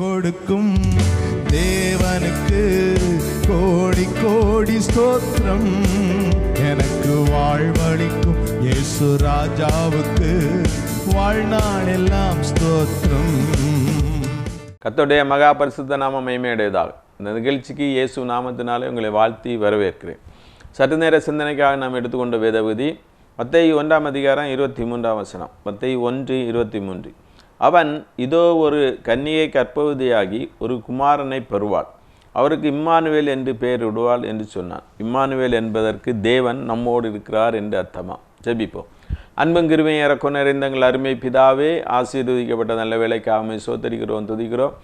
கொடுக்கும் தேவனுக்கு கோடி கோடி ஸ்தோத்திரம். எனக்கு வாழ்வழிக்கும் இயேசு ராஜாவுக்கு வாழ்நாள் எல்லாம் ஸ்தோத்திரம். கத்தோடைய மகா பரிசுத்த நாம மகிமையுடையதாக. இந்த நிகழ்ச்சிக்கு இயேசு நாமத்தினாலே உங்களை வாழ்த்தி வரவேற்கிறேன். சற்று நேர சிந்தனைக்காக நாம் எடுத்துக்கொண்ட வேதபதி மத்தை ஒன்றாம் அதிகாரம் இருபத்தி மூன்றாம் வசனம். மத்தை ஒன்று இருபத்தி மூன்று. அவன் இதோ ஒரு கன்னியை கற்பவதியாகி ஒரு குமாரனை பெறுவாள். அவருக்கு இம்மானுவேல் என்று பெயர் விடுவாள் என்று சொன்னான். இம்மானுவேல் என்பதற்கு தேவன் நம்மோடு இருக்கிறார் என்று அர்த்தமா? ஜெபிப்போம். அன்பும் கிருமையும் இறக்கும் நிறைந்தங்கள் அருமை பிதாவே ஆசீர்வதிக்கப்பட்ட நல்ல வேலைக்கு ஆமை சோத்தரிக்கிறோம் துதிக்கிறோம்.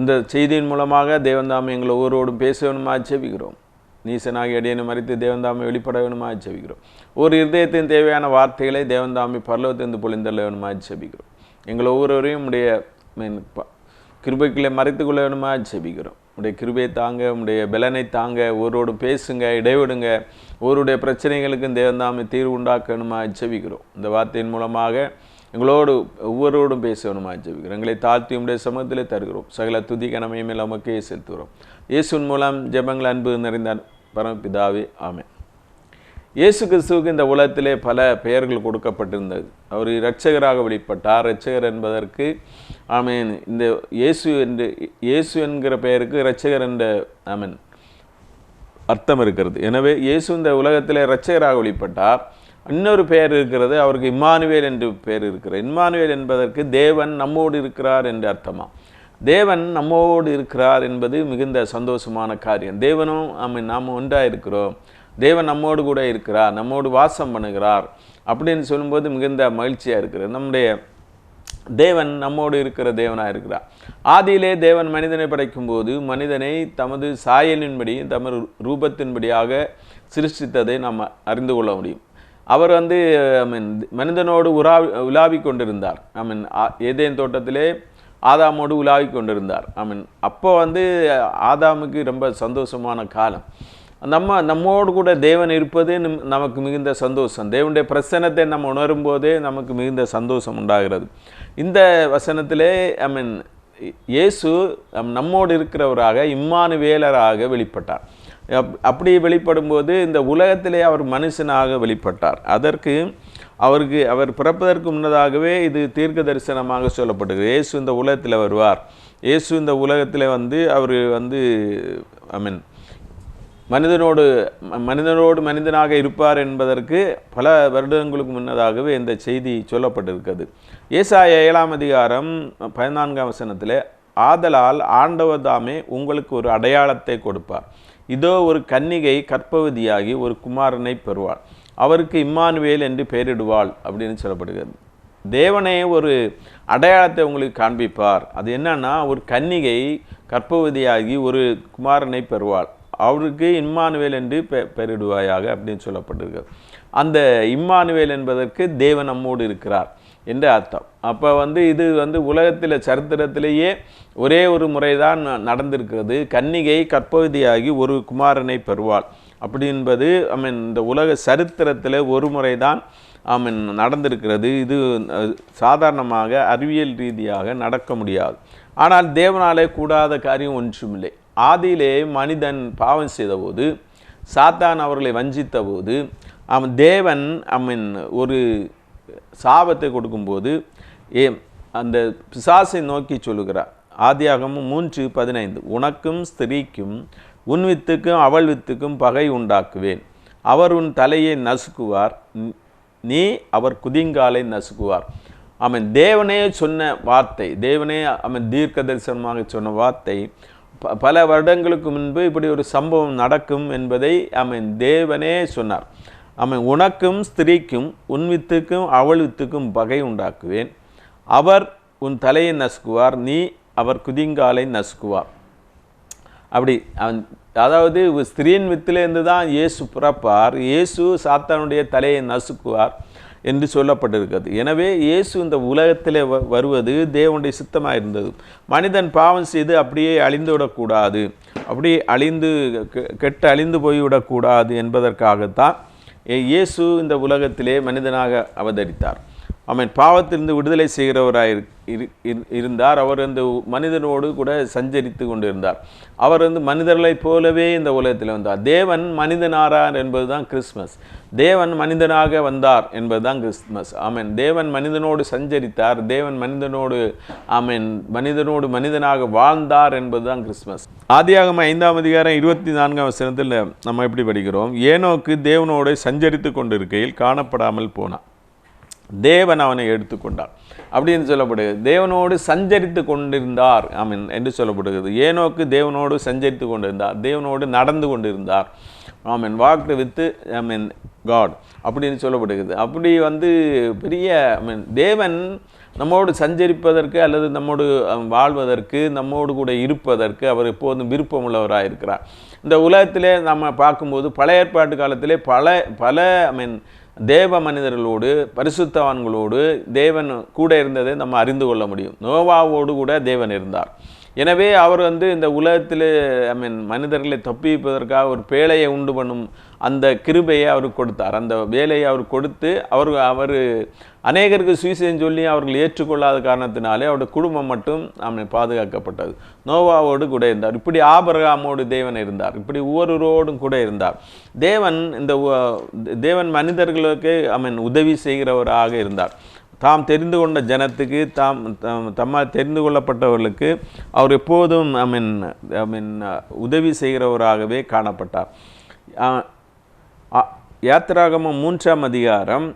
இந்த செய்தியின் மூலமாக தேவந்தாமை எங்களை ஒவ்வொருவரோடும் பேச வேணுமா ஜெபிக்கிறோம். நீசனாகி அடியனை மறித்து தேவந்தாமை வெளிப்பட வேணுமா ஜெபிக்கிறோம். ஒரு இருதயத்தின் தேவையான வார்த்தைகளை தேவந்தாமை பரலோகத்திலிருந்து பொழிந்தள்ள வேணுமா ஜெபிக்கிறோம். எங்களை ஒவ்வொருவரையும் உடைய மீன் கிருபைக்குள்ளே மறைத்து கொள்ள வேணுமா ஜெபிக்கிறோம். உடைய கிருபையை தாங்க உடைய பலனை தாங்க ஒருவரோடு பேசுங்க இடைவிடுங்க. ஒருவருடைய பிரச்சனைகளுக்கும் தேவந்தாமை தீர்வு உண்டாக்கணுமா ஜெபிக்கிறோம். இந்த வார்த்தையின் மூலமாக எங்களோடு ஒவ்வொருவரோடும் பேச வேணுமா ஜெபிக்கிறோம். எங்களை தாழ்த்தி உடைய சமூகத்திலே தருகிறோம். சகல துதி கனமையும் நமக்கே செலுத்துகிறோம். இயேசுவின் மூலம் ஜெபங்கள் அன்பு நிறைந்த பரமபிதாவே ஆமென். இயேசு கிறிஸ்துவுக்கு இந்த உலகத்திலே பல பெயர்கள் கொடுக்கப்பட்டிருந்தது. அவர் இரட்சகராக வெளிப்பட்டார். இரட்சகர் என்பதற்கு ஆமீன் இந்த இயேசு என்று இயேசு என்கிற பெயருக்கு இரட்சகர் என்ற ஆமீன் அர்த்தம் இருக்கிறது. எனவே இயேசு இந்த உலகத்திலே இரட்சகராக வெளிப்பட்டார். இன்னொரு பெயர் இருக்கிறது அவருக்கு இம்மானுவேல் என்று பெயர் இருக்கிறது. இம்மானுவேல் என்பதற்கு தேவன் நம்மோடு இருக்கிறார் என்று அர்த்தமா? தேவன் நம்மோடு இருக்கிறார் என்பது மிகுந்த சந்தோஷமான காரியம். தேவனும் ஆமீன் நாம் ஒன்றாக இருக்கிறோம் தேவன் நம்மோடு கூட இருக்கிறார் நம்மோடு வாசம் பண்ணுகிறார் அப்படின்னு சொல்லும்போது மிகுந்த மகிழ்ச்சியாக இருக்கிறது. நம்முடைய தேவன் நம்மோடு இருக்கிற தேவனாக இருக்கிறார். ஆதியிலே தேவன் மனிதனை படைக்கும்போது மனிதனை தமது சாயலின்படி தமது ரூபத்தின்படியாக சிருஷ்டித்ததை நாம் அறிந்து கொள்ள முடியும். அவர் வந்து ஐ மீன் மனிதனோடு உலா உலாவி கொண்டிருந்தார். ஐ மீன் ஏதேன் தோட்டத்திலே ஆதாமோடு உலாவி கொண்டிருந்தார். ஐ மீன் அப்போ வந்து ஆதாமுக்கு ரொம்ப சந்தோஷமான காலம். நம்ம நம்மோடு கூட தேவன் இருப்பது நம்- நமக்கு மிகுந்த சந்தோஷம். தேவனுடைய பிரசன்னத்தை நம்ம உணரும் போதே நமக்கு மிகுந்த சந்தோஷம் உண்டாகிறது. இந்த வசனத்திலே ஐ மீன் இயேசு நம்மோடு இருக்கிறவராக இம்மானுவேலராக வெளிப்பட்டார். அப்- அப்படி வெளிப்படும்போது இந்த உலகத்திலே அவர் மனுஷனாக வெளிப்பட்டார். அதற்கு அவருக்கு அவர் பிறப்பதற்கு முன்னதாகவே இது தீர்க்க தரிசனமாக சொல்லப்பட்டது. இயேசு இந்த உலகத்தில் வருவார். இயேசு இந்த உலகத்தில் வந்து அவர் வந்து ஐ மீன் மனிதனோடு மனிதனோடு மனிதனாக இருப்பார் என்பதற்கு பல வருடங்களுக்கு முன்னதாகவே இந்த செய்தி சொல்லப்பட்டிருக்கிறது. ஏசாய ஏழாம் அதிகாரம் பதினான்காம் வசனத்தில் ஆதலால் ஆண்டவர் தாமே உங்களுக்கு ஒரு அடையாளத்தை கொடுப்பார். இதோ ஒரு கன்னிகை கற்பவதியாகி ஒரு குமாரனை பெறுவாள். அவருக்கு இம்மானுவேல் என்று பெயரிடுவாள் அப்படின்னு சொல்லப்படுகிறது. தேவனே ஒரு அடையாளத்தை உங்களுக்கு காண்பிப்பார். அது என்னன்னா ஒரு கன்னிகை கற்பவதியாகி ஒரு குமாரனை பெறுவாள். அவருக்கு இம்மானுவேல் என்று பெ பெயரிடுவாயாக அப்படின்னு சொல்லப்பட்டிருக்கு. அந்த இம்மானுவேல் என்பதற்கு தேவன் நம்மோடு இருக்கிறார் என்று அர்த்தம். அப்போ வந்து இது வந்து உலகத்தில் சரித்திரத்திலேயே ஒரே ஒரு முறை தான் நடந்திருக்கிறது. கன்னிகை கற்பவதியாகி ஒரு குமாரனை பெறுவாள். அப்படி என்பது ஐ மீன் இந்த உலக சரித்திரத்தில் ஒரு முறை தான் ஐ மீன் நடந்திருக்கிறது. இது சாதாரணமாக அறிவியல் ரீதியாக நடக்க முடியாது. ஆனால் தேவனாலே கூடாத காரியம் ஒன்றுமில்லை. ஆதியிலே மனிதன் பாவம் செய்தபோது சாத்தான் அவர்களை வஞ்சித்த போது அவன் தேவன் ஐ மீன் ஒரு சாபத்தை கொடுக்கும்போது ஏ அந்த பிசாசை நோக்கி சொல்லுகிறார். ஆதியாகமும் மூன்று பதினைந்து உனக்கும் ஸ்திரீக்கும் உன் வித்துக்கும் அவள் வித்துக்கும் பகை உண்டாக்குவேன். அவர் உன் தலையை நசுக்குவார். நீ அவர் குதிங்காலை நசுக்குவார். அவன் தேவனே சொன்ன வார்த்தை தேவனே அவன் தீர்க்க தரிசனமாக சொன்ன வார்த்தை பல வருடங்களுக்கு முன்பு இப்படி ஒரு சம்பவம் நடக்கும் என்பதை அவன் தேவனே சொன்னார். அவன் உனக்கும் ஸ்திரீக்கும் உன் வித்துக்கும் அவள் வித்துக்கும் பகை உண்டாக்குவேன். அவர் உன் தலையை நசுக்குவார் நீ அவர் குதிங்காலை நசுக்குவார். அப்படி அவன் அதாவது ஒரு ஸ்திரீயின் வித்திலேருந்து தான் இயேசு பிறப்பார். இயேசு சாத்தானுடைய தலையை நசுக்குவார். என்று சொல்லப்பட்டிருக்கிறது. எனவே இயேசு இந்த உலகத்திலே வ- வருவது தேவனுடைய சித்தமாக இருந்தது மனிதன் பாவம் செய்து அப்படியே அழிந்து விடக்கூடாது. அப்படியே அழிந்து கெ- கெட்டு அழிந்து போய்விடக்கூடாது என்பதற்காகத்தான் இயேசு இந்த உலகத்திலே மனிதனாக அவதரித்தார். அவன் பாவத்திலிருந்து விடுதலை செய்கிறவராய் இரு- இரு- இரு- இருந்தார். அவர் அந்த மனிதனோடு கூட சஞ்சரித்து கொண்டிருந்தார். அவர் வந்து மனிதர்களைப் போலவே இந்த உலகத்தில் வந்தார். தேவன் மனிதனாரார் என்பதுதான் கிறிஸ்மஸ். தேவன் மனிதனாக வந்தார் என்பதுதான் கிறிஸ்துமஸ். ஆமேன். தேவன் மனிதனோடு சஞ்சரித்தார். தேவன் மனிதனோடு ஆமேன் மனிதனோடு மனிதனாக வாழ்ந்தார் என்பதுதான் கிறிஸ்துமஸ். ஆதியாகம ஐந்தாம் அதிகாரம் இருபத்தி நான்காம் வசனத்தில் நம்ம எப்படி படிக்கிறோம். ஏனோக்கு தேவனோடு சஞ்சரித்து கொண்டிருக்கையில் காணப்படாமல் போனான். தேவன் அவனை எடுத்துக்கொண்டார் அப்படின்னு சொல்லப்படுகிறது. தேவனோடு சஞ்சரித்து கொண்டிருந்தார். ஆமீன். என்று சொல்லப்படுகிறது. ஏனோக்கு தேவனோடு சஞ்சரித்து கொண்டிருந்தார். தேவனோடு நடந்து கொண்டிருந்தார். ஆமீன் walked with I mean God அப்படின்னு சொல்லப்படுகிறது. அப்படி வந்து பெரிய ஐ மீன் தேவன் நம்மோடு சஞ்சரிப்பதற்கு அல்லது நம்மோடு வாழ்வதற்கு நம்மோடு கூட இருப்பதற்கு அவர் எப்போதும் விருப்பம் உள்ளவராக இருக்கிறார். இந்த உலகத்திலே நம்ம பார்க்கும்போது பழைய ஏற்பாட்டு காலத்திலே பல பல ஐ மீன் தேவ மனிதர்களோடு பரிசுத்தவான்களோடு தேவன் கூட இருந்ததை நம்ம அறிந்து கொள்ள முடியும். நோவாவோடு கூட தேவன் இருந்தார். எனவே அவர் வந்து இந்த உலகத்தில் ஐ மீன் மனிதர்களை தப்பிப்பதற்காக ஒரு பேழையை உண்டு பண்ணும் அந்த கிருபையை அவருக்கு கொடுத்தார். அந்த வேலையை அவர் கொடுத்து அவர் அவர் அநேகருக்கு சுவிசேஷம் சொல்லி அவர்கள் ஏற்றுக்கொள்ளாத காரணத்தினாலே அவருடைய குடும்பம் மட்டும் அவனை பாதுகாக்கப்பட்டது. நோவாவோடு கூட இருந்தார். இப்படி ஆபரகாமோடு தேவன் இருந்தார். இப்படி ஒவ்வொருவரோடும் கூட இருந்தார். தேவன் இந்த தேவன் மனிதர்களுக்கு ஐ மீன் உதவி செய்கிறவராக இருந்தார். தாம் தெரிந்து கொண்ட ஜனத்துக்கு தாம் தம்மால் தெரிந்து கொள்ளப்பட்டவர்களுக்கு அவர் எப்போதும் ஐ மீன் ஐ மீன் உதவி செய்கிறவராகவே காணப்பட்டார். யாத்திராகமம் மூன்றாம் அதிகாரம்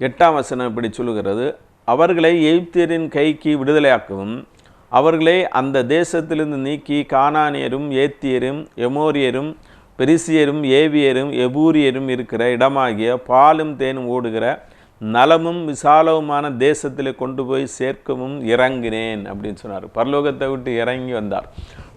எட்டாம் வசனம் இப்படி சொல்லுகிறது. அவர்களை எகிப்தியரின் கைக்கு விடுதலையாக்கவும் அவர்களை அந்த தேசத்திலிருந்து நீக்கி கானானியரும் ஏத்தியரும் எமோரியரும் பெரிசியரும் ஏவியரும் எபூரியரும் இருக்கிற இடமாகிய பாலும் தேனும் ஓடுகிற நலமும் விசாலவுமான தேசத்தில் கொண்டு போய் சேர்க்கவும் இறங்கினேன் அப்படின்னு சொன்னார். பரலோகத்தை விட்டு இறங்கி வந்தார்.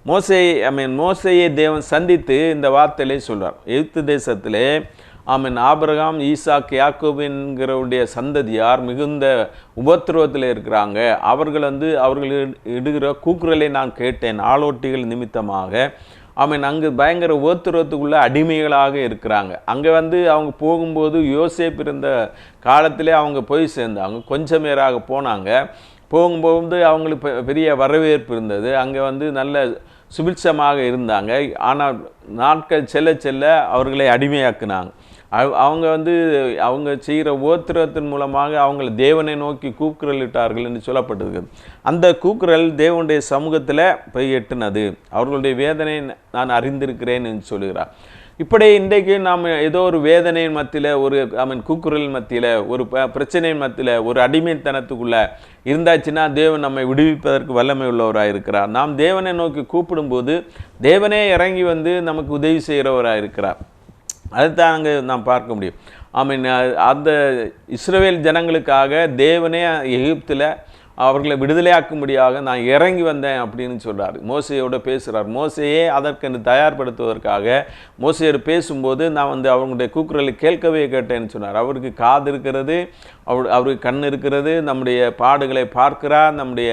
மோசை ஐ மீன் மோசையை தேவன் சந்தித்து இந்த வார்த்தையிலே சொல்வார் எகிப்து தேசத்திலே ஆமீன் ஆபிரகாம் ஈசாக் யாக்கோபின்கிறவுடைய சந்ததியார் மிகுந்த உபத்திரவத்தில் இருக்கிறாங்க. அவர்கள் வந்து அவர்கள் இடுகிற கூக்குரலை நான் கேட்டேன். ஆளோட்டிகள் நிமித்தமாக ஆமீன் அங்கே பயங்கர உபத்திரவத்துக்குள்ள அடிமைகளாக இருக்கிறாங்க. அங்கே வந்து அவங்க போகும்போது யோசேப் இருந்த காலத்திலே அவங்க போய் சேர்ந்தாங்க கொஞ்சம் பேராக போனாங்க. போகும்போது அவங்களுக்கு பெரிய வரவேற்பு இருந்தது. அங்கே வந்து நல்ல சுபிட்சமாக இருந்தாங்க. ஆனால் நாட்கள் செல்ல செல்ல அவர்களை அடிமையாக்குனாங்க. அவங்க வந்து அவங்க செய்கிற ஓத்திரத்தின் மூலமாக அவங்களை தேவனை நோக்கி கூக்குரலிட்டார்கள் என்று சொல்லப்பட்டிருக்கிறது அந்த கூக்குரல் தேவனுடைய சமூகத்தில் போய் எட்டுனது. அவர்களுடைய வேதனை நான் அறிந்திருக்கிறேன் என்று சொல்கிறார் இப்படி இன்றைக்கு நாம் ஏதோ ஒரு வேதனையின் மத்தியில் ஒரு ஐ மீன் கூக்குரல் மத்தியில் ஒரு ப- பிரச்சனையின் மத்தியில் ஒரு அடிமைத்தனத்துக்குள்ளே இருந்தாச்சுன்னா தேவன் நம்மை விடுவிப்பதற்கு வல்லமை உள்ளவராக இருக்கிறார். நாம் தேவனை நோக்கி கூப்பிடும்போது தேவனே இறங்கி வந்து நமக்கு உதவி செய்கிறவராக இருக்கிறார். அதுதான் அங்கே நாம் பார்க்க முடியும். ஐ மீன் அந்த இஸ்ரவேல் ஜனங்களுக்காக தேவனே எகிப்தில் அவர்களை விடுதலையாக்கும்படியாக நான் இறங்கி வந்தேன் அப்படின்னு சொல்கிறார் மோசையோட பேசுகிறார் மோசையே அதற்கென்று தயார்படுத்துவதற்காக மோசையோடு பேசும்போது நான் வந்து அவங்களுடைய கூக்குரலை கேட்கவே கேட்டேன்னு சொன்னார். அவருக்கு காது இருக்கிறது அவர் அவருக்கு கண் இருக்கிறது நம்முடைய பாடுகளை பார்க்கிறார் நம்முடைய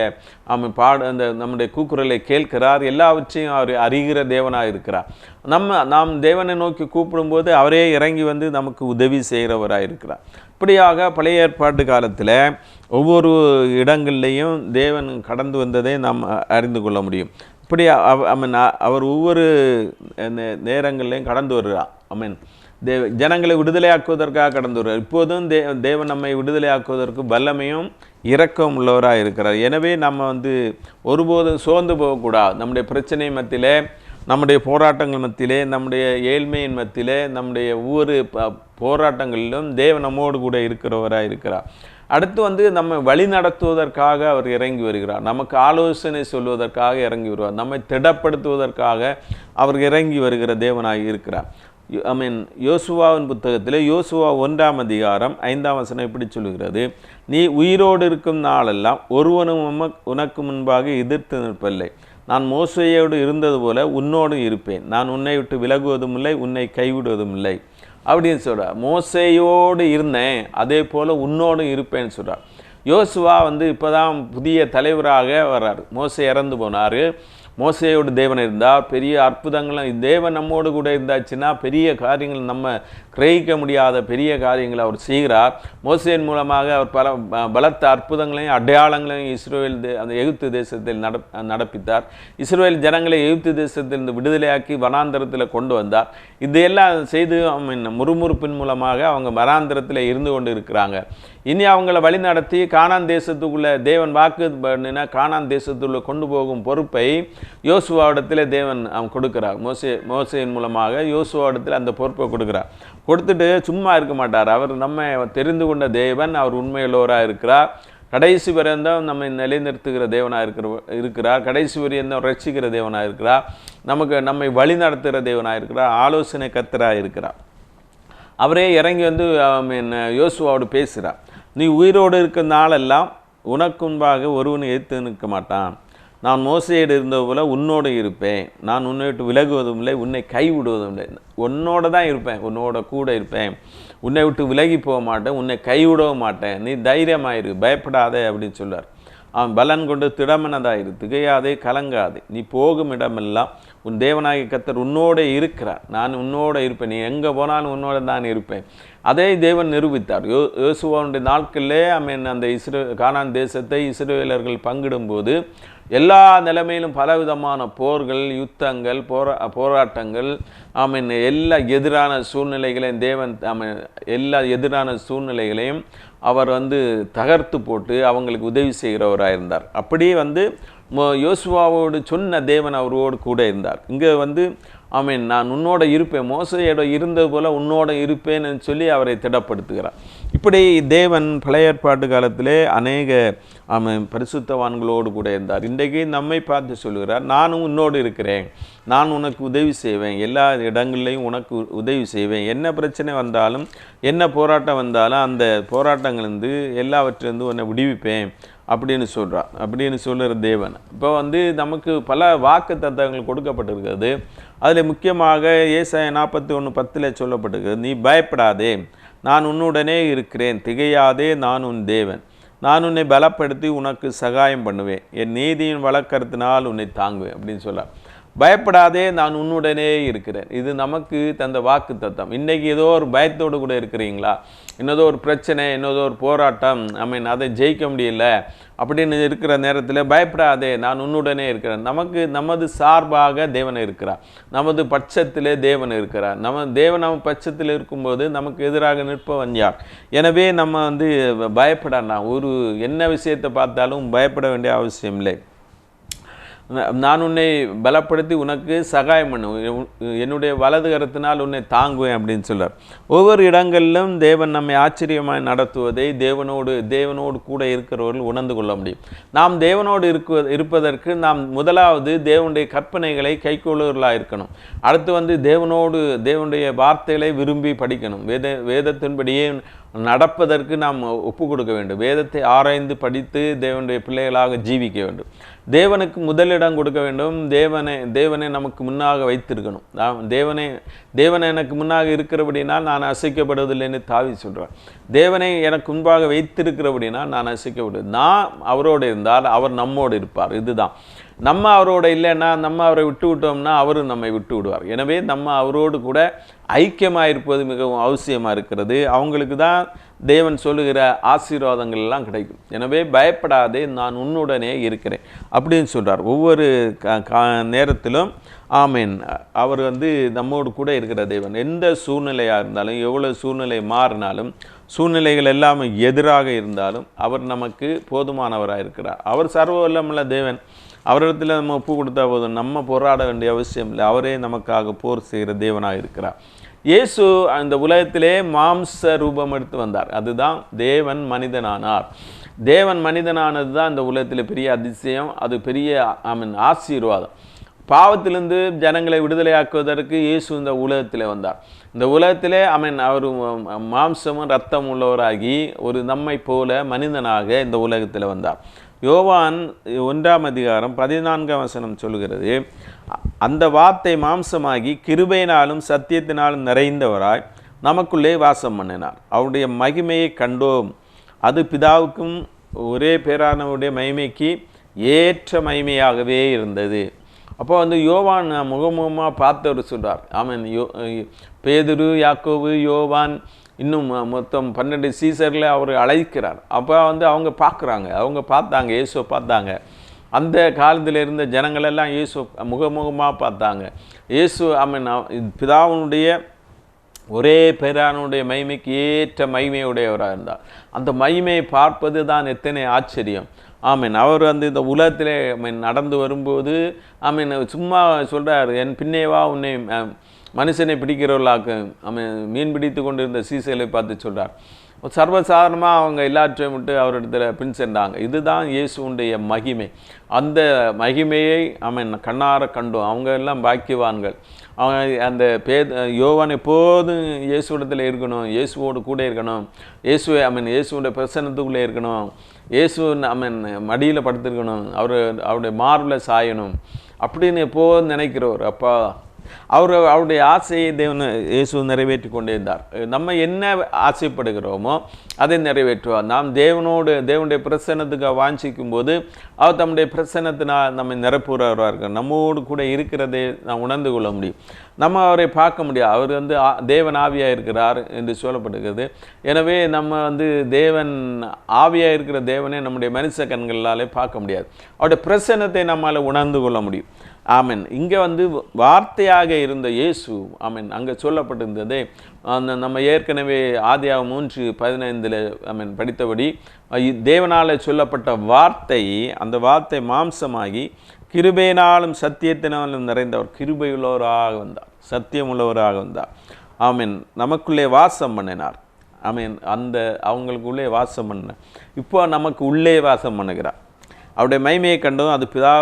அவன் பாடு அந்த நம்முடைய கூக்குரலை கேட்கிறார். எல்லாவற்றையும் அவர் அறிகிற தேவனாக இருக்கிறார். நம்ம நாம் தேவனை நோக்கி கூப்பிடும்போது அவரே இறங்கி வந்து நமக்கு உதவி செய்கிறவராக இருக்கிறார். இப்படியாக பழைய ஏற்பாட்டு காலத்தில் ஒவ்வொரு இடங்கள்லையும் தேவன் கடந்து வந்ததை நாம் அறிந்து கொள்ள முடியும். இப்படி அவ- I அவர் ஒவ்வொரு நே- நேரங்கள்லையும் கடந்து வருகிறார். ஐ மீன் தேவ ஜனங்களை விடுதலையாக்குவதற்காக கடந்து வருவார் இப்போதும் தே தேவன் நம்மை விடுதலையாக்குவதற்கு வல்லமையும் இரக்கம் உள்ளவராக இருக்கிறார். எனவே நம்ம வந்து ஒருபோதும் சோர்ந்து போகக்கூடாது. நம்முடைய பிரச்சனை மத்தியிலே நம்முடைய போராட்டங்கள் மத்தியிலே நம்முடைய ஏழ்மையின் மத்தியிலே நம்முடைய ஒவ்வொரு போராட்டங்களிலும் தேவன் நம்மோடு கூட இருக்கிறவராக இருக்கிறார். அடுத்து வந்து நம்ம வழி நடத்துவதற்காக அவர் இறங்கி வருகிறார். நமக்கு ஆலோசனை சொல்வதற்காக இறங்கி வருவார். நம்மை திடப்படுத்துவதற்காக அவர் இறங்கி வருகிற தேவனாக இருக்கிறார். ஐ மீன் யோசுவாவின் புத்தகத்தில் யோசுவா ஒன்றாம் அதிகாரம் ஐந்தாம் வசனம் இப்படி சொல்லுகிறது. நீ உயிரோடு இருக்கும் நாளெல்லாம் ஒருவனும் உனக்கு முன்பாக எதிர்த்து நிற்பதில்லை. நான் மோசையோடு இருந்தது போல உன்னோடும் இருப்பேன். நான் உன்னை விட்டு விலகுவதும் இல்லை உன்னை கைவிடுவதும் இல்லை. அப்படின்னு சொல்கிறார் மோசையோடு இருந்தேன் அதே போல் உன்னோடும் இருப்பேன்னு சொல்கிறார் யோசுவா வந்து இப்போ தான் புதிய தலைவராக வர்றார். மோசை இறந்து போனார். மோசையோடு தேவன் இருந்தால் பெரிய அற்புதங்களும் தேவன் நம்மோடு கூட இருந்தாச்சுன்னா பெரிய காரியங்கள் நம்ம கிரகிக்க முடியாத பெரிய காரியங்களை அவர் செய்கிறார். மோசையின் மூலமாக அவர் பல பலத்த அற்புதங்களையும் அடையாளங்களையும் இஸ்ரோவேல் அந்த எகிப்து தேசத்தில் நட நடப்பித்தார். இஸ்ரேல் ஜனங்களை எகிப்து தேசத்திலிருந்து விடுதலையாக்கி வனாந்தரத்தில் கொண்டு வந்தார். இதையெல்லாம் செய்து முறுமுறுப்பின் மூலமாக அவங்க வனாந்தரத்தில் இருந்து கொண்டு இருக்கிறாங்க இனி அவங்கள வழிநடத்தி காணான் தேசத்துக்குள்ளே தேவன் வாக்கு பண்ணினா காணான் தேசத்துக்குள்ளே கொண்டு போகும் பொறுப்பை யோசுவாவிடத்தில் தேவன் அவன் கொடுக்குறார். மோசே மோசையின் மூலமாக யோசுவாவிடத்தில் அந்த பொறுப்பை கொடுக்குறார். கொடுத்துட்டு சும்மா இருக்க மாட்டார். அவர் நம்ம தெரிந்து கொண்ட தேவன் அவர் உண்மையுள்ளவராக இருக்கிறார். கடைசி பரியந்தம் நம்மை நிலைநிறுத்துகிற தேவனாக இருக்கிற இருக்கிறார். கடைசி பரியந்தம் ரட்சிக்கிற தேவனாக இருக்கிறார். நமக்கு நம்மை வழி நடத்துகிற தேவனாக இருக்கிறார். ஆலோசனை கத்தராக இருக்கிறார். அவரே இறங்கி வந்து யோசுவாவோடு பேசுகிறார். நீ உயிரோடு இருக்கிற நாளெல்லாம் உனக்குன்பாக ஒருவன் எதிர்த்து நிற்க மாட்டான். நான் மோசையோடு இருந்தது போல உன்னோடு இருப்பேன். நான் உன்னை விட்டு விலகுவதும் இல்லை உன்னை கைவிடுவதும் இல்லை. உன்னோட தான் இருப்பேன் உன்னோட கூட இருப்பேன். உன்னை விட்டு விலகி போக மாட்டேன் உன்னை கைவிடவும் மாட்டேன். நீ தைரியமாயிரு பயப்படாதே அப்படின்னு சொல்றார். அவன் பலன் கொண்டு திடமனதாயிரு திகையாதே கலங்காதே. நீ போகும் இடமெல்லாம் உன் தேவநாயக கத்தர் உன்னோட இருக்கிறார். நான் உன்னோட இருப்பேன். நீ எங்கே போனாலும் உன்னோட தான் இருப்பேன். அதை தேவன் நிரூபித்தார். யோ யோசுவாவுடைய நாட்களிலே அவன் அந்த இஸ்ரே கானான் தேசத்தை இஸ்ரேலர்கள் பங்கிடும்போது எல்லா நிலைமையிலும் பலவிதமான போர்கள் யுத்தங்கள் போரா போராட்டங்கள் ஆமீன் எல்லா எதிரான சூழ்நிலைகளையும் தேவன் ஆமீன் எல்லா எதிரான சூழ்நிலைகளையும் அவர் வந்து தகர்த்து போட்டு அவங்களுக்கு உதவி செய்கிறவராக இருந்தார். அப்படியே வந்து மோ- யோசுவாவோடு சொன்ன தேவன் அவரோடு கூட இருந்தார். இங்கே வந்து ஆமீன் நான் உன்னோட இருப்பேன். மோசையோட இருந்தது போல் உன்னோட இருப்பேன்னு சொல்லி அவரை திடப்படுத்துகிறார். இப்படி தேவன் பழைய ஏற்பாட்டு காலத்திலே அநேக அவன் பரிசுத்தவான்களோடு கூட இருந்தார். இன்றைக்கு நம்மை பார்த்து சொல்லுகிறார் நானும் உன்னோடு இருக்கிறேன். நான் உனக்கு உதவி செய்வேன். எல்லா இடங்கள்லையும் உனக்கு உதவி செய்வேன். என்ன பிரச்சனை வந்தாலும் என்ன போராட்டம் வந்தாலும் அந்த போராட்டங்கள்ந்து எல்லாவற்றிலிருந்து உன்னை விடுவிப்பேன். அப்படின்னு சொல்கிறார் அப்படின்னு சொல்லுற தேவன். இப்போ வந்து நமக்கு பல வாக்கு தத்தங்கள் கொடுக்கப்பட்டிருக்கிறது. அதில் முக்கியமாக ஏசாய நாற்பத்தி ஒன்று பத்தில் சொல்லப்பட்டிருக்கிறது நீ பயப்படாதே நான் உன்னுடனே இருக்கிறேன் திகையாதே நான் உன் தேவன். நான் உன்னை பலப்படுத்தி உனக்கு சகாயம் பண்ணுவேன். என் நீதியின் வழக்கறத்தினால் உன்னை தாங்குவேன். அப்படின்னு சொல்ல பயப்படாதே நான் உன்னுடனே இருக்கிறேன். இது நமக்கு தந்த வாக்கு தத்தம் இன்றைக்கி ஏதோ ஒரு பயத்தோடு கூட இருக்கிறீங்களா? இன்னதோ ஒரு பிரச்சனை இன்னதோ ஒரு போராட்டம். ஐ மீன் அதை ஜெயிக்க முடியல. அப்படின்னு இருக்கிற நேரத்தில் பயப்படாதே நான் உன்னுடனே இருக்கிறேன். நமக்கு நமது சார்பாக தேவன் இருக்கிறார். நமது பட்சத்திலே தேவன் இருக்கிறார். நம்ம தேவன் நம்ம பட்சத்தில் இருக்கும்போது நமக்கு எதிராக நிற்பவன் யார்? எனவே நம்ம வந்து பயப்படலாம் ஒரு என்ன விஷயத்தை பார்த்தாலும் பயப்பட வேண்டிய அவசியம் இல்லை. நான் உன்னை பலப்படுத்தி உனக்கு சகாயம் பண்ணுவேன் என்னுடைய வலது கரத்தினால் உன்னை தாங்குவேன் அப்படின்னு சொல்லுவார் ஒவ்வொரு இடங்களிலும் தேவன் நம்மை ஆச்சரியமாக நடத்துவதை தேவனோடு தேவனோடு கூட இருக்கிறவர்கள் உணர்ந்து கொள்ள முடியும். நாம் தேவனோடு இருக்க இருப்பதற்கு நாம் முதலாவது தேவனுடைய கற்பனைகளை கைக்கொள்ளுவர்களாக இருக்கணும். அடுத்து வந்து தேவனோடு தேவனுடைய வார்த்தைகளை விரும்பி படிக்கணும். வேத வேதத்தின்படியே நடப்பதற்கு நாம் ஒப்பு கொடுக்க வேண்டும். வேதத்தை ஆராய்ந்து படித்து தேவனுடைய பிள்ளைகளாக ஜீவிக்க வேண்டும். தேவனுக்கு முதலிடம் கொடுக்க வேண்டும். தேவனை தேவனை நமக்கு முன்னாக வைத்திருக்கணும். நான் தேவனை தேவனை எனக்கு முன்னாக இருக்கிறபடினால் நான் அசைக்கப்படுவதில்லைன்னு தாவி சொல்கிறேன் தேவனை எனக்கு முன்பாக வைத்திருக்கிறபடினால் நான் அசைக்கப்படுவது. நான் அவரோடு இருந்தால் அவர் நம்மோடு இருப்பார். இதுதான். நம்ம அவரோட இல்லைன்னா நம்ம அவரை விட்டு விட்டோம்னா அவரும் நம்மை விட்டு விடுவார். எனவே நம்ம அவரோடு கூட ஐக்கியமாக இருப்பது மிகவும் அவசியமாக இருக்கிறது. அவங்களுக்கு தான் தேவன் சொல்லுகிற ஆசீர்வாதங்கள்லாம் கிடைக்கும். எனவே பயப்படாதே நான் உன்னுடனே இருக்கிறேன் அப்படின்னு சொல்கிறார் ஒவ்வொரு க- நேரத்திலும் ஆமீன். அவர் வந்து நம்மோடு கூட இருக்கிற தேவன். எந்த சூழ்நிலையாக இருந்தாலும் எவ்வளோ சூழ்நிலை மாறினாலும் சூழ்நிலைகள் எல்லாமே எதிராக இருந்தாலும் அவர் நமக்கு போதுமானவராக இருக்கிறார் அவர் சர்வ வல்லமுள்ள தேவன். அவரிடத்தில் நம்ம ஒப்பு கொடுத்தா போதும். நம்ம போராட வேண்டிய அவசியம் இல்லை. அவரே நமக்காக போர் செய்கிற தேவனாக இருக்கிறார். இயேசு அந்த உலகத்திலே மாம்ச ரூபம் எடுத்து வந்தார். அதுதான் தேவன் மனிதனானார். தேவன் மனிதனானது தான் இந்த உலகத்தில் பெரிய அதிசயம். அது பெரிய ஐ மீன் ஆசீர்வாதம். பாவத்திலிருந்து ஜனங்களை விடுதலையாக்குவதற்கு இயேசு இந்த உலகத்தில் வந்தார். இந்த உலகத்திலே அவன் அவர் மாம்சமும் ரத்தம் உள்ளவராகி ஒரு நம்மை போல மனிதனாக இந்த உலகத்தில் வந்தார். யோவான் ஒன்றாம் அதிகாரம் பதினான்காம் வசனம் சொல்லுகிறது அந்த வார்த்தை மாம்சமாகி கிருபையினாலும் சத்தியத்தினாலும் நிறைந்தவராய் நமக்குள்ளே வாசம் பண்ணினார். அவருடைய மகிமையை கண்டோம். அது பிதாவுக்கும் ஒரே பேரானவருடைய மகிமைக்கு ஏற்ற மகிமையாகவே இருந்தது. அப்போ வந்து யோவான் முகமுகமாக பார்த்தவர் சொல்கிறார் ஆமன் யோ பேதுரு யாக்கோவு யோவான் இன்னும் மொத்தம் பன்னெண்டு சீசரில் அவர் அழைக்கிறார். அப்போ வந்து அவங்க பார்க்குறாங்க. அவங்க பார்த்தாங்க இயேசுவை பார்த்தாங்க. அந்த காலத்தில் இருந்த ஜனங்களெல்லாம் இயேசு முகமுகமாக பார்த்தாங்க. இயேசு ஆமென் பிதாவுனுடைய ஒரே பேரானுடைய மகிமைக்கு ஏற்ற மகிமையுடையவராக இருந்தார். அந்த மகிமையை பார்ப்பது தான் எத்தனை ஆச்சரியம். ஆமீன் அவர் வந்து இந்த உலகத்திலே மீன் நடந்து வரும்போது ஆமீன் சும்மா சொல்கிறார் என் பின்னேவா உன்னை மனுஷனை பிடிக்கிறவர்களாக்கு அவன் மீன் பிடித்து கொண்டிருந்த சீசலை பார்த்து சொல்கிறார் சர்வசாதாரணமாக அவங்க எல்லாற்றையும் விட்டு அவரிடத்துல பின் சென்றாங்க. இதுதான் இயேசுவுடைய மகிமை. அந்த மகிமையை அவன் கண்ணார கண்டோம் அவங்க எல்லாம் பாக்கியவான்கள். அவங்க அந்த பே யோவான் எப்போதும் இயேசுவிடத்தில் இருக்கணும் இயேசுவோடு கூட இருக்கணும். இயேசுவை அவன் இயேசுவோட பிரசன்னத்துக்குள்ளே இருக்கணும். இயேசு அவன் மடியில் படுத்திருக்கணும். அவர் அவருடைய மார்பில் சாயணும். அப்படின்னு எப்போதும் நினைக்கிறவர் அப்பா அவர் அவருடைய ஆசையை தேவன் இயேசு நிறைவேற்றி கொண்டே இருந்தார் நம்ம என்ன ஆசைப்படுகிறோமோ அதை நிறைவேற்றுவார். நாம் தேவனோடு தேவனுடைய பிரசன்னத்துக்கு வாஞ்சிக்கும் போது அவர் தம்முடைய பிரசனத்தினால் நம்மை நிரப்புறவராக நம்மோடு கூட இருக்கிறதை நாம் உணர்ந்து கொள்ள முடியும். நம்ம அவரை பார்க்க முடியாது. அவர் வந்து ஆ- தேவன் ஆவியாக இருக்கிறார் என்று சொல்லப்படுகிறது. எனவே நம்ம வந்து தேவன் ஆவியாக இருக்கிற தேவனை நம்முடைய மனுஷ கண்களாலே பார்க்க முடியாது. அவருடைய பிரசன்னத்தை நம்மால் உணர்ந்து கொள்ள முடியும். ஆமென். இங்கே வந்து வார்த்தையாக இருந்த இயேசு ஆமீன் அங்கே சொல்லப்பட்டிருந்ததே அந்த நம்ம ஏற்கனவே ஆதியாக மூன்று பதினைந்தில் ஆமென் படித்தபடி தேவனால் சொல்லப்பட்ட வார்த்தை அந்த வார்த்தை மாம்சமாகி கிருபையினாலும் சத்தியத்தினாலும் நிறைந்தவர் கிருபையுள்ளவராக வந்தார் சத்தியமுள்ளவராக வந்தார். ஆமென். நமக்குள்ளே வாசம் பண்ணினார். ஆமீன். அந்த அவங்களுக்குள்ளே வாசம் பண்ண இப்போ நமக்கு உள்ளே வாசம் பண்ணுகிறார். அவருடைய மைமையை கண்டதும் அது பிதா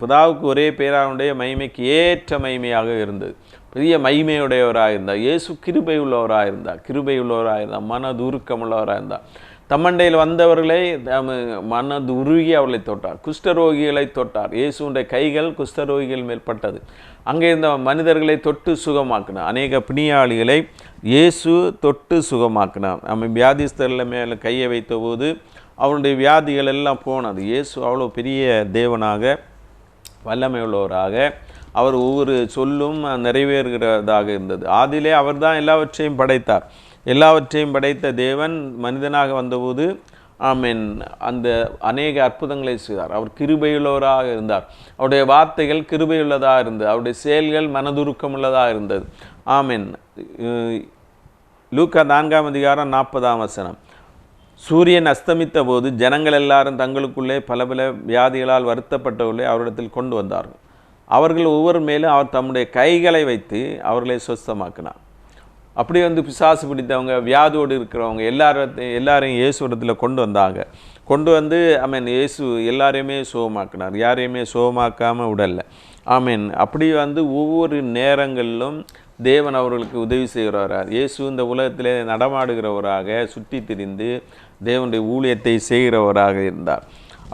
பிதாவுக்கு ஒரே பேரானுடைய மைமைக்கு ஏற்ற மைமையாக இருந்தது. பெரிய மைமையுடையவராக இருந்தார். இயேசு கிருபை உள்ளவராக இருந்தார். கிருபை உள்ளவராக இருந்தார். மனதுருக்கம் உள்ளவராக இருந்தார். தம்மண்டையில் வந்தவர்களை மனது உருகி அவர்களை தொட்டார். குஷ்டரோகிகளை தொட்டார். இயேசுடைய கைகள் குஷ்டரோகிகள் மேற்பட்டது அங்கே இருந்த மனிதர்களை தொட்டு சுகமாக்கினார். அநேக பிணியாளிகளை இயேசு தொட்டு சுகமாக்கினார். நம்ம வியாதிஸ்தர்கள் மேலே கையை வைத்தபோது அவருடைய வியாதிகள் எல்லாம் போனது. இயேசு அவ்வளோ பெரிய தேவனாக வல்லமை உள்ளவராக அவர் ஒவ்வொரு சொல்லும் நிறைவேறுகிறதாக இருந்தது. ஆதியிலே அவர்தான் எல்லாவற்றையும் படைத்தார். எல்லாவற்றையும் படைத்த தேவன் மனிதனாக வந்தபோது ஆமென் அந்த அநேக அற்புதங்களை செய்தார். அவர் கிருபையுள்ளவராக இருந்தார். அவருடைய வார்த்தைகள் கிருபையுள்ளதாக இருந்தது. அவருடைய செயல்கள் மனதுருக்கமுள்ளதாக இருந்தது. ஆமென். லூக்கா நான்காம் அதிகாரம் நாற்பதாம் வசனம். சூரியன் அஸ்தமித்த போது ஜனங்கள் எல்லாரும் தங்களுக்குள்ளே பல பல வியாதிகளால் வருத்தப்பட்டவர்களை அவரிடத்தில் கொண்டு வந்தார்கள். அவர்கள் ஒவ்வொரு மேலும் அவர் தம்முடைய கைகளை வைத்து அவர்களை சொஸ்தமாக்கினார். அப்படி வந்து பிசாசு பிடித்தவங்க வியாதியோடு இருக்கிறவங்க எல்லாரையும் எல்லாரையும் இயேசு இடத்துல கொண்டு வந்தாங்க. கொண்டு வந்து ஆமீன் இயேசு எல்லாரையுமே சோகமாக்கினார். யாரையுமே சுகமாக்காமல் விடல. ஆமீன். அப்படி வந்து ஒவ்வொரு நேரங்களிலும் தேவன் அவர்களுக்கு உதவி செய்கிறவரார். இயேசு இந்த உலகத்திலே நடமாடுகிறவராக சுற்றி திரிந்து தேவனுடைய ஊழியத்தை செய்கிறவராக இருந்தார்.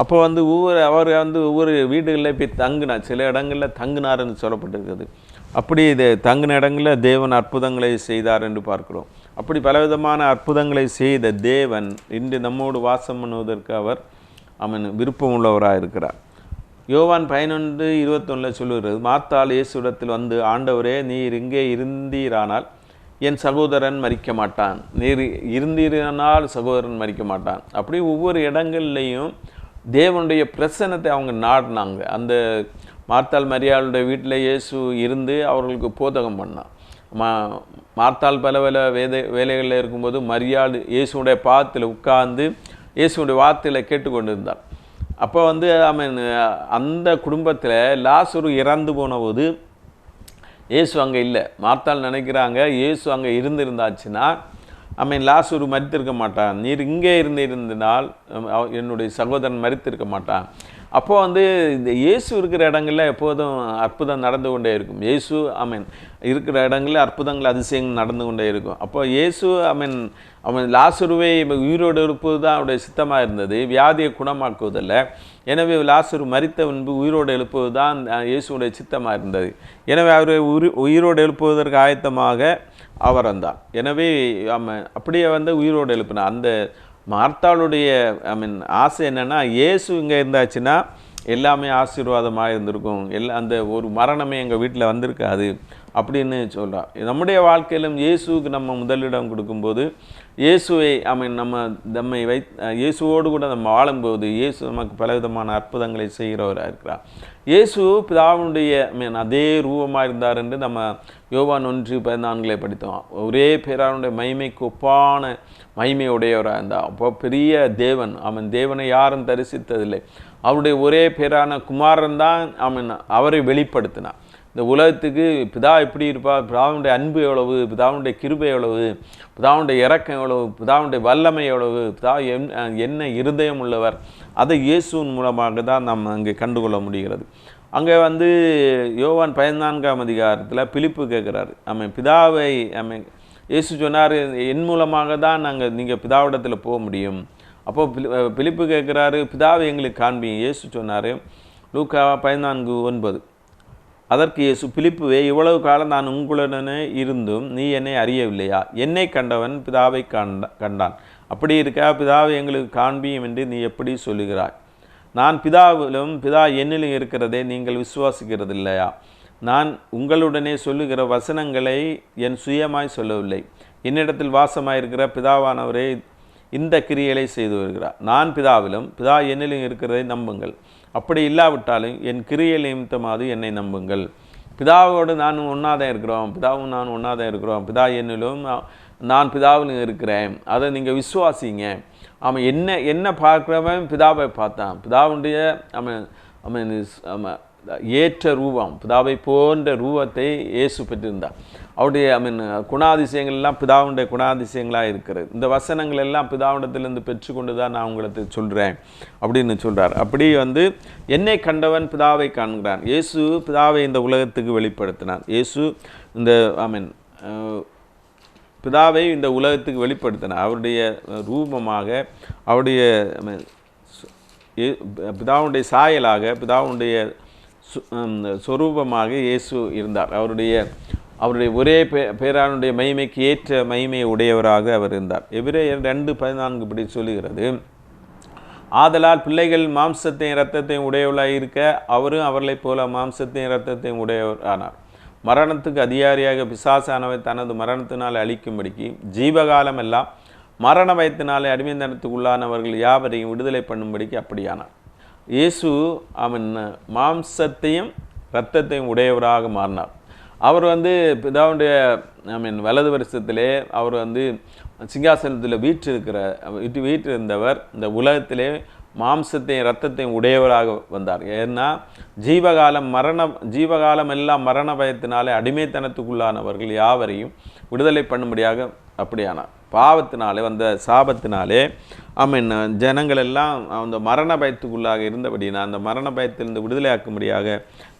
அப்போ வந்து ஒவ்வொரு அவர் வந்து ஒவ்வொரு வீடுகளில் போய் தங்கினார். சில இடங்களில் தங்கினார்னு சொல்லப்பட்டிருக்குது அப்படி இது தங்கின இடங்களில் தேவன் அற்புதங்களை செய்தார் என்று பார்க்கிறோம். அப்படி பலவிதமான அற்புதங்களை செய்த தேவன் இன்று நம்மோடு வாசம் பண்ணுவதற்கு அவர் அவன் விருப்பம் உள்ளவராக இருக்கிறார். யோவான் பதினொன்று இருபத்தொன்னில் சொல்லுகிறது மாத்தாள் இயேசுடத்தில் வந்து ஆண்டவரே நீர் இங்கே இருந்தீரானால் என் சகோதரன் மறிக்க மாட்டான். நீர் இருந்தீரானால் சகோதரன் மறிக்க மாட்டான். அப்படி ஒவ்வொரு இடங்கள்லையும் தேவனுடைய பிரசன்னத்தை அவங்க நாடினாங்க. அந்த மார்த்தாள் மரியாளுடைய வீட்டில் இயேசு இருந்து அவர்களுக்கு போதகம் பண்ணான். மா மார்த்தாள் பல பல வேத வேலைகளில் இருக்கும்போது மரியாள் இயேசுடைய பாதத்தில் உட்கார்ந்து இயேசுடைய வார்த்தையில் கேட்டுக்கொண்டிருந்தார். அப்போ வந்து அவன் அந்த குடும்பத்தில் லாசுரு இறந்து போன போது இயேசு அங்கே இல்லை. மார்த்தால் நினைக்கிறாங்க இயேசு அங்கே இருந்திருந்தாச்சுன்னா அவன் லாசுரு மறித்திருக்க மாட்டான். நீர் இங்கே இருந்து இருந்தனால் என்னுடைய சகோதரன் மறித்திருக்க மாட்டான். அப்போது வந்து இந்த இயேசு இருக்கிற இடங்களில் எப்போதும் அற்புதம் நடந்து கொண்டே இருக்கும். இயேசு ஆமென் இருக்கிற இடங்களில் அற்புதங்கள் அதிசயங்கள் நடந்து கொண்டே இருக்கும். அப்போ இயேசு அவன் அவன் லாசுருவை உயிரோடு இருப்பது தான் அவருடைய சித்தமாக இருந்தது. வியாதியை குணமாக்குவதில்லை. எனவே லாசுரு மரித்த முன்பு உயிரோடு எழுப்புவது தான் இயேசுடைய இயேசுவுடைய சித்தமாக இருந்தது. எனவே அவரை உயிர் உயிரோடு எழுப்புவதற்கு ஆயத்தமாக அவர் வந்தார். எனவே அவன் அப்படியே வந்து உயிரோடு எழுப்பினார் அந்த மார்த்தாளுடைய ஐ மீன் ஆசை என்னென்னா இயேசு இங்கே இருந்தாச்சுன்னா எல்லாமே ஆசீர்வாதமாக இருந்திருக்கும். எல்லா அந்த ஒரு மரணமே எங்கள் வீட்டில் வந்திருக்காது அப்படின்னு சொல்கிறார் நம்முடைய வாழ்க்கையிலும் இயேசுவுக்கு நம்ம முதலிடம் கொடுக்கும்போது இயேசுவை அவன் நம்ம நம்மை வை இயேசுவோடு கூட நம்ம வாழும்போது இயேசு நமக்கு பலவிதமான அற்புதங்களை செய்கிறவராக இருக்கிறார். இயேசு பிதாவினுடைய மீன் அதே ரூபமாக இருந்தார் என்று நம்ம யோவான் ஒன்று பதினான்களை படித்தோம். ஒரே பேரானுடைய மைமைக்கு ஒப்பான மைமையுடையவராக உடையவராக இருந்தார். அப்போ பெரிய தேவன் அவன் தேவனை யாரும் தரிசித்ததில்லை. அவருடைய ஒரே பேரான குமாரன் தான் அவன் அவரை வெளிப்படுத்தினான் இந்த உலகத்துக்கு பிதா எப்படி இருப்பார்? பிதாவுடைய அன்பு எவ்வளவு? பிதாவுடைய கிருபை எவ்வளவு? பிதாவுடைய இறக்கம் எவ்வளவு? பிதாவுடைய வல்லமை எவ்வளவு? பிதா என் என்ன இருதயம் உள்ளவர்? அதை இயேசுவின் மூலமாக தான் நாம் அங்கே கண்டுகொள்ள முடிகிறது. அங்கே வந்து யோவான் பதினான்காம் அதிகாரத்தில் பிலிப்பு கேட்குறாரு. அமை பிதாவை ஆமாம் இயேசு சொன்னார் என் மூலமாக தான் நாங்கள் நீங்கள் பிதாவிடத்தில் போக முடியும். அப்போது பிலி பிலிப்பு கேட்குறாரு பிதாவை எங்களுக்கு காண்பீங்க. இயேசு சொன்னார் லூக்கா பதினான்கு ஒன்பது. அதற்கு இயேசு பிலிப்புவே இவ்வளவு காலம் நான் உங்களுடனே இருந்தும் நீ என்னை அறியவில்லையா? என்னை கண்டவன் பிதாவை கண்ட கண்டான். அப்படி இருக்க பிதாவை எங்களுக்கு காண்பியும் என்று நீ எப்படி சொல்லுகிறாய்? நான் பிதாவிலும் பிதா என்னிலும் இருக்கிறதே நீங்கள் விசுவாசிக்கிறது இல்லையா நான் உங்களுடனே சொல்லுகிற வசனங்களை என் சுயமாய் சொல்லவில்லை. என்னிடத்தில் வாசமாயிருக்கிற பிதாவானவரே இந்த கிரியைகளை செய்து வருகிறார். நான் பிதாவிலும் பிதா என்னிலும் இருக்கிறதை நம்புங்கள். அப்படி இல்லாவிட்டாலும் என் கிரியை நிமித்தமாவது என்னை நம்புங்கள். பிதாவோடு நான் ஒன்றாதான் இருக்கிறோம். பிதாவும் நான் ஒன்றாதான் இருக்கிறோம். பிதா என்னிலும் நான்- பிதாவிலும் இருக்கிறேன். அதை நீங்கள் விசுவாசிங்க. அவன் என்ன என்ன பார்க்குறவன் பிதாவை பார்த்தான். பிதாவுடைய அவன் அவன் அவன் ஏற்ற ரூபம் பிதாவை போன்ற ரூபத்தை இயேசு பெற்றிருந்தார். அவருடைய ஐ மீன் குணாதிசயங்கள்லாம் பிதாவுடைய குணாதிசயங்களாக இருக்கிறது. இந்த வசனங்கள் எல்லாம் பிதாவிடத்திலிருந்து பெற்றுக்கொண்டு தான் நான் உங்களுக்கு சொல்கிறேன் அப்படின்னு சொல்கிறார் அப்படி வந்து என்னை கண்டவன் பிதாவை காண்கிறான். இயேசு பிதாவை இந்த உலகத்துக்கு வெளிப்படுத்தினார். இயேசு இந்த ஐ மீன் பிதாவை இந்த உலகத்துக்கு வெளிப்படுத்தினார். அவருடைய ரூபமாக அவருடைய பிதாவுடைய சாயலாக பிதாவுடைய சொரூபமாக இயேசு இருந்தார். அவருடைய அவருடைய ஒரே பே பேரானுடைய மகிமைக்கு ஏற்ற மகிமையை உடையவராக அவர் இருந்தார். எபிரேயர் ரெண்டு பதினான்கு இப்படி சொல்லுகிறது ஆதலால் பிள்ளைகள் மாம்சத்தையும் இரத்தத்தையும் உடையவளாக இருக்க அவரும் அவர்களைப் போல மாம்சத்தையும் இரத்தத்தையும் உடையவர் ஆனார். மரணத்துக்கு அதிகாரியாக பிசாசானவை தனது மரணத்தினால் அழிக்கும்படிக்கு ஜீவகாலம் எல்லாம் மரண பயத்தினாலே அடிமைந்தனத்துக்குள்ளானவர்கள் யாவரையும் விடுதலை பண்ணும்படிக்கு அப்படியானார். இயேசு அவன் மாம்சத்தையும் இரத்தத்தையும் உடையவராக மாறினார். அவர் வந்து பிதாவுடைய ஐ மீன் வலது வருஷத்திலே அவர் வந்து சிங்காசனத்தில் வீற்றிருக்கிற வீட்டு வீற்றிருந்தவர் இந்த உலகத்திலே மாம்சத்தையும் இரத்தத்தையும் உடையவராக வந்தார். ஏன்னா ஜீவகாலம் மரண ஜீவகாலம் எல்லாம் மரண பயத்தினாலே அடிமைத்தனத்துக்குள்ளானவர்கள் யாவரையும் விடுதலை பண்ணும்படியாக அப்படியானார். பாவத்தினாலே வந்த சாபத்தினாலே ஆமீன். ஜனங்கள் எல்லாம் அந்த மரண பயத்துக்குள்ளாக இருந்தபடினா அந்த மரண பயத்திலிருந்து விடுதலையாக்கும்படியாக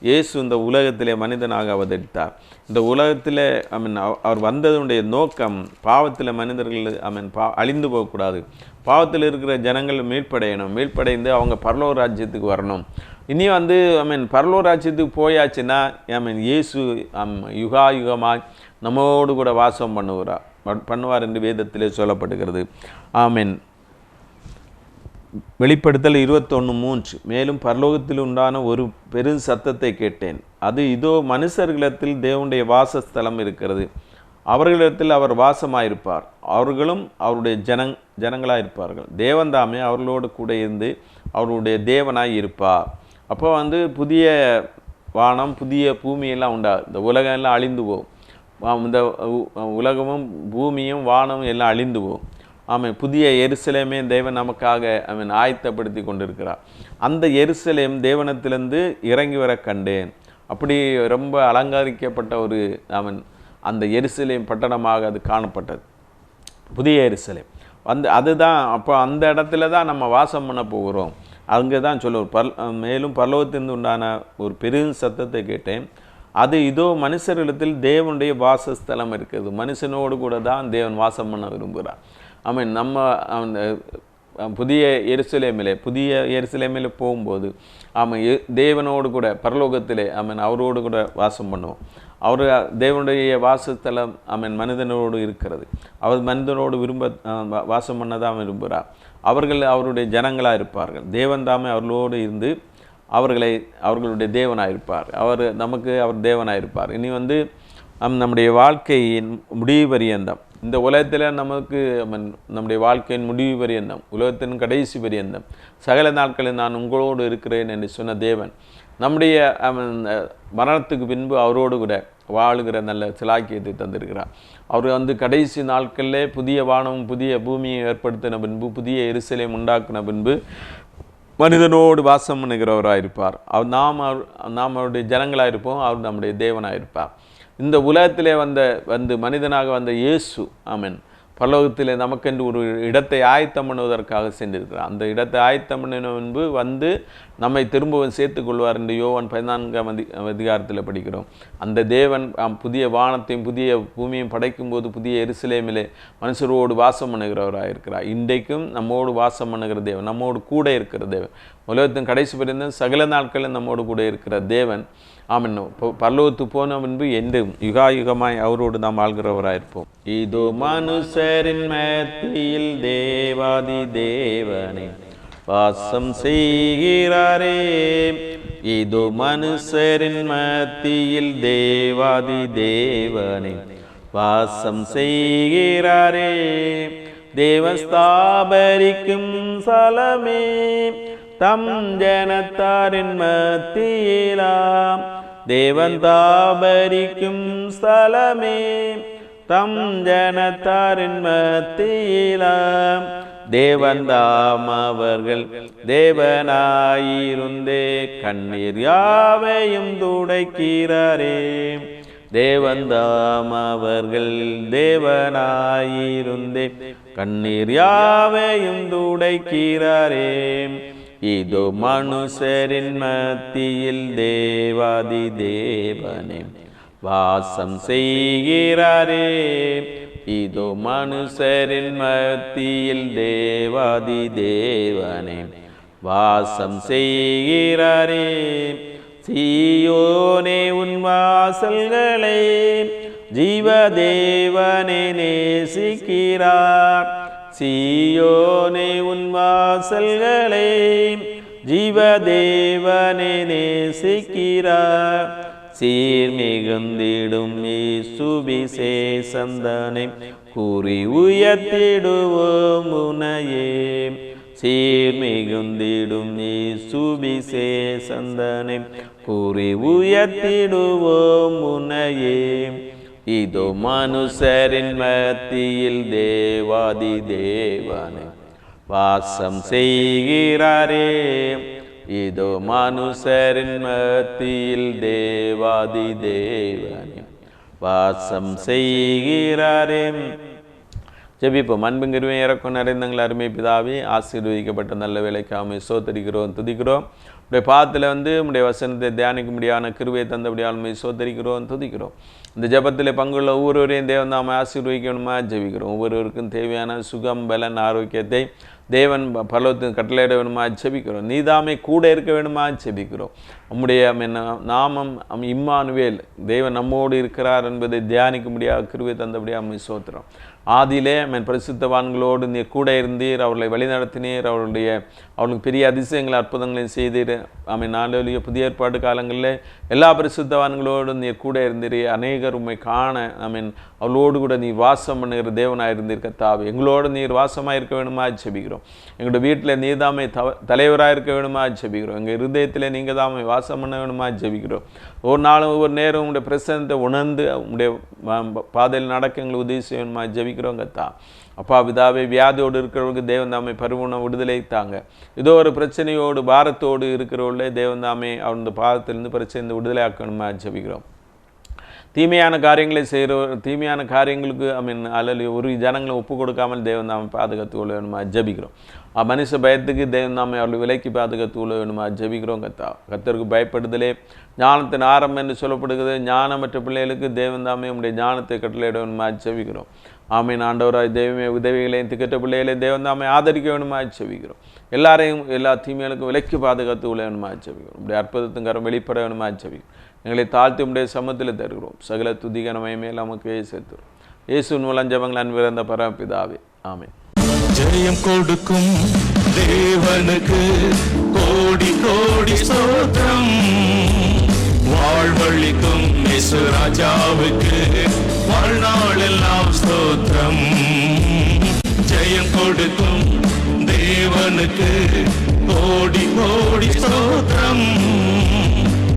இயேசு இந்த உலகத்திலே மனிதனாக அவதரித்தார். இந்த உலகத்திலே ஐ மீன் அவர் வந்ததுடைய நோக்கம் பாவத்தில் மனிதர்கள் ஐ மீன் பா அழிந்து போகக்கூடாது. பாவத்தில் இருக்கிற ஜனங்கள் மீட்படையணும். மீட்படைந்து அவங்க பரலோக ராஜ்யத்துக்கு வரணும். இனி வந்து ஐ மீன் பரலோக ராஜ்யத்துக்கு போயாச்சுன்னா ஐ மீன் இயேசு யுகா யுகமாய் நம்மோடு கூட வாசம் பண்ணுவார் பண்ணுவார் என்று வேதத்திலே சொல்லப்படுகிறது. ஆமீன். வெளிப்படுத்தல் இருபத்தொன்று மூன்று. மேலும் பரலோகத்தில் உண்டான ஒரு பெரும் சத்தத்தை கேட்டேன். அது இதோ மனுஷர்களிடத்தில் தேவனுடைய வாசஸ்தலம் இருக்கிறது. அவர்களிடத்தில் அவர் வாசமாயிருப்பார். அவர்களும் அவருடைய ஜனங் ஜனங்களாயிருப்பார்கள். தேவன்தாமே அவர்களோடு கூட இருந்து அவருடைய தேவனாய் இருப்பார். அப்போ வந்து புதிய வானம் புதிய பூமியெல்லாம் உண்டா? இந்த உலகம் எல்லாம் அழிந்து போகும் இந்த உலகமும் பூமியும் வானமும் எல்லாம் அழிந்து போகும் ஆமாம் புதிய எருசலேமே தேவன் நமக்காக அவன் ஆயத்தப்படுத்தி கொண்டிருக்கிறார். அந்த எருசலேம் தேவனத்திலிருந்து இறங்கி வர கண்டேன். அப்படி ரொம்ப அலங்கரிக்கப்பட்ட ஒரு அவன் அந்த எருசலேம் பட்டணமாக அது காணப்பட்டது. புதிய எருசலேம். வந்து அதுதான் அப்போ அந்த இடத்துல தான் நம்ம வாசம் பண்ண போகிறோம். அங்கே தான் சொல்லுவோம் பர் மேலும் பரலோகத்திலிருந்து உண்டான ஒரு பெரும் சத்தத்தை கேட்டேன். அது இதோ மனுஷரிடத்தில் தேவனுடைய வாசஸ்தலம் இருக்குது. மனுஷனோடு கூட தான் தேவன் வாசம் பண்ண விரும்புகிறார். ஐ மீன் நம்ம அந்த புதிய எருசலேமிலே புதிய எருசலேமிலே போகும்போது ஆமாம் எ- தேவனோடு கூட பரலோகத்திலே ஐ மீன் அவரோடு கூட வாசம் பண்ணுவோம். அவர் தேவனுடைய வாசஸ்தலம் ஐ மனிதனோடு இருக்கிறது. அவர் மனிதனோடு விரும்ப வாசம் பண்ண தான் விரும்புகிறார். அவர்கள் அவருடைய ஜனங்களாக இருப்பார்கள். தேவன் தாமே அவர்களோடு இருந்து அவர்களை அவர்களுடைய தேவனாயிருப்பார் அவர் நமக்கு அவர் தேவனாயிருப்பார் இனி வந்து நம் நம்முடைய வாழ்க்கையின் முடிவு பரியந்தம் இந்த உலகத்தில் நமக்கு நம்முடைய வாழ்க்கையின் முடிவு பரியந்தம் உலகத்தின் கடைசி பரியந்தம் சகல நாட்களில் நான் உங்களோடு இருக்கிறேன் என்று சொன்ன தேவன் நம்முடைய மரணத்துக்கு பின்பு அவரோடு கூட வாழுகிற நல்ல சிலாக்கியத்தை தந்திருக்கிறார். அவர் வந்து கடைசி நாட்களிலே புதிய வானமும் புதிய பூமியை ஏற்படுத்தின பின்பு புதிய எரிசலையும் உண்டாக்கின பின்பு மனிதனோடு வாசம் பண்ணுகிறவராக இருப்பார் அவர் நாம் அவர் நாம் அவருடைய ஜனங்களாக இருப்போம் அவர் நம்முடைய தேவனாக இருப்பார் இந்த உலகத்திலே வந்த வந்து மனிதனாக வந்த இயேசு ஆமென். பரலோகத்திலே நமக்கென்று ஒரு இடத்தை ஆயத்தம் பண்ணுவதற்காக சென்றிருக்கிறார். அந்த இடத்தை ஆயத்தம் பண்ணின முன்பு வந்து நம்மை திரும்பவும் சேர்த்து கொள்வார் என்று யோவன் பதினான்காம் அதி அதிகாரத்தில் படிக்கிறோம். அந்த தேவன் புதிய வானத்தையும் புதிய பூமியையும் படைக்கும்போது புதிய எருசலேமிலே மனுஷரோடு வாசம் பண்ணுகிறவராக இருக்கிறார் இன்றைக்கும் நம்மோடு வாசம் பண்ணுகிற தேவன் நம்மோடு கூட இருக்கிற தேவன். உலகத்தின் கடைசி பரிந்தும் சகல நாட்களில் நம்மோடு கூட இருக்கிற தேவன். ஆமன். பல்லவத்து போன முன்பு என்றும் யுகாயுகமாய் அவரோடு நாம் ஆள்கிறவராயிருப்போம் இதோ மனுஷரின் மத்தியில் தேவாதி தேவனே வாசம் செய்கிறாரே. இதோ மனுஷரின் மத்தியில் தேவாதி தேவனே வாசம் செய்கிறாரே. தேவஸ்தாபரிக்கும் சலமே. தம் ஜனத்தாரின் மத்தியிலாம் தேவன் தாபரிக்கும் ஸ்தலமே. தம் ஜனத்தாரின் மத்தியிலாம் தேவன்தாம் அவர்கள் தேவனாயிருந்தே. கண்ணீர் யாவையும் துடைக்கிறாரே. தேவந்தாம் அவர்கள் தேவனாயிருந்தே. கண்ணீர் யாவையும் துடைக்கிறாரே. இதோ மனுஷரின் மத்தியில் தேவாதி தேவனே வாசம் செய்கிறாரே. இதோ மனுஷரின் மத்தியில் தேவாதி தேவனே வாசம் செய்கிறாரே. சீயோனே உன் வாசல்களே ஜீவதேவனே நேசிக்கிறார். சீயோனே உன் வாசல்களே ஜீவதேவனே நேசிக்கிறார் சீர் சீர்மிகுந்திடும் சுவிசேஷந்தனை கூறி உயர்த்திடுவோம் உனையே சீர் சீர்மிகுந்திடும் சுவிசேஷந்தனை கூறி உயர்த்திடுவோம் உனையே இதோ மனுஷரின் மத்தியில் தேவாதி தேவனை வாசம் செய்கிறாரே. இதோ மனுஷரின் மத்தியில் தேவாதி தேவனே. வாசம் செய்கிறாரே. ஜெபிப்போம். அன்புங்கிருவே இறக்கும் நிறைந்தங்கள் அருமை பிதாவே ஆசீர்வதிக்கப்பட்ட நல்ல வேலைக்காமை சோத்தரிக்கிறோம் துதிக்கிறோம். உடைய பாதத்தில் வந்து உடைய வசனத்தை தியானிக்க முடியாத கிருவை தந்தபடியாலுமே சோதரிக்கிறோம் துதிக்கிறோம். இந்த ஜெபத்தில் பங்குள்ள ஒவ்வொருவரையும் தேவன் நாம ஆசீர்வதிக்கணுமா? ஜெபிக்கிறோம். ஒவ்வொருவருக்கும் தேவையான சுகம் பலன் ஆரோக்கியத்தை தேவன் பலவத்தின் கட்டளையிட வேணுமா ஜெபிக்கிறோம். நீதாமே கூட இருக்க வேணுமா ஜெபிக்கிறோம். நம்முடைய நாமம் அம் இம்மானுவேல் தேவன் நம்மோடு இருக்கிறார் என்பதை தியானிக்க முடியாத கிருவை தந்தபடியாக அம்மை சோத்திரம். ஆதியிலே மேன் பரிசுத்தவான்களோடு நீர் கூட இருந்தீர் அவர்களை வழிநடத்தினீர் அவருடைய அவர்களுக்கு பெரிய அதிசயங்கள் அற்புதங்களையும் செய்தீர். ஆமை நாளிலேயே புதிய ஏற்பாடு காலங்களில் எல்லா பரிசுத்தவான்களோடும் நீர் கூட இருந்தீர். அநேகர் உண்மை காண ஐ மீன் அவளோடு கூட நீ வாசம் பண்ணுகிற தேவனாக இருந்தீர் கத்தாவு எங்களோடு நீர் வாசமாக இருக்க வேணுமா ஜெபிக்கிறோம். எங்களோட வீட்டில் நீ தாமே தவ தலைவராக இருக்க வேணுமா ஜெபிக்கிறோம். எங்கள் இருதயத்தில் நீங்கள் தாமே வாசம் பண்ண வேணுமா ஜெபிக்கிறோம். ஒரு நாளும் ஒவ்வொரு நேரம் உங்களுடைய பிரசனத்தை உணர்ந்து உங்களுடைய பாதையில் நடக்க எங்களை உதவி செய்யணுமா ஜெபிக்கிறோம் தான் அப்பா விதாவே வியாதியோடு இருக்கிறவங்களுக்கு தேவந்தாமை பருவன விடுதலை தாங்க. ஏதோ ஒரு பிரச்சனையோடு பாரத்தோடு இருக்கிறவர்களே தேவந்தாமை தாமே பாதத்திலிருந்து பிரச்சனை விடுதலை ஆக்கணுமா ஜெபிக்கிறோம். தீமையான காரியங்களை செய்கிற தீமையான காரியங்களுக்கு ஐ மீன் அல்லது ஒரு ஜனங்களை ஒப்பு கொடுக்காமல் தேவன் நாம் பாதுகாத்து கொள்ள வேணுமா ஜபிக்கிறோம். ஆ மனுஷ பயத்துக்கு தேவன் நாம் அவர்கள் விலைக்கு பாதுகாத்து கொள்ள வேணுமா ஜபிக்கிறோம் கத்தா. கத்தருக்கு பயப்படுதலே. ஞானத்தின் ஆரம்பம் என்று சொல்லப்படுகிறது. ஞானமற்ற பிள்ளைகளுக்கு தேவன் தாமே உடைய ஞானத்தை கட்டளையிட வேணுமா ஜபிக்கிறோம். ஆமீன். ஆண்டவராய் தெய்வமே உதவிகளையும் திக்கற்ற பிள்ளைகளையும் தேவன் தாமே ஆதரிக்க வேணுமா ஜபிக்கிறோம். எல்லாரையும் எல்லா தீமைகளுக்கும் விலைக்கு பாதுகாத்து கொள்ள வேணுமா ஜபிக்கிறோம். இப்படி அற்புதத்தின் கரம் வெளிப்பட வேணுமா ஜபிக்கிறோம். எங்களை தாழ்த்தி உடைய சமத்தில் தருகிறோம். சகல துதிகரமயமே நமக்கு சேர்த்துறோம் இயேசு மூலம் ஜபங்கள் அன்பிறந்த பரப்பிதாவே ஆமே ஜெயம் கொடுக்கும் தேவனுக்கு கோடி கோடி சோத்திரம் வாழ்வழிக்கும் இயேசு ராஜாவுக்கு வாழ்நாளெல்லாம் ஸ்தோத்திரம். ஜெயம் கொடுக்கும் தேவனுக்கு கோடி கோடி சோத்திரம்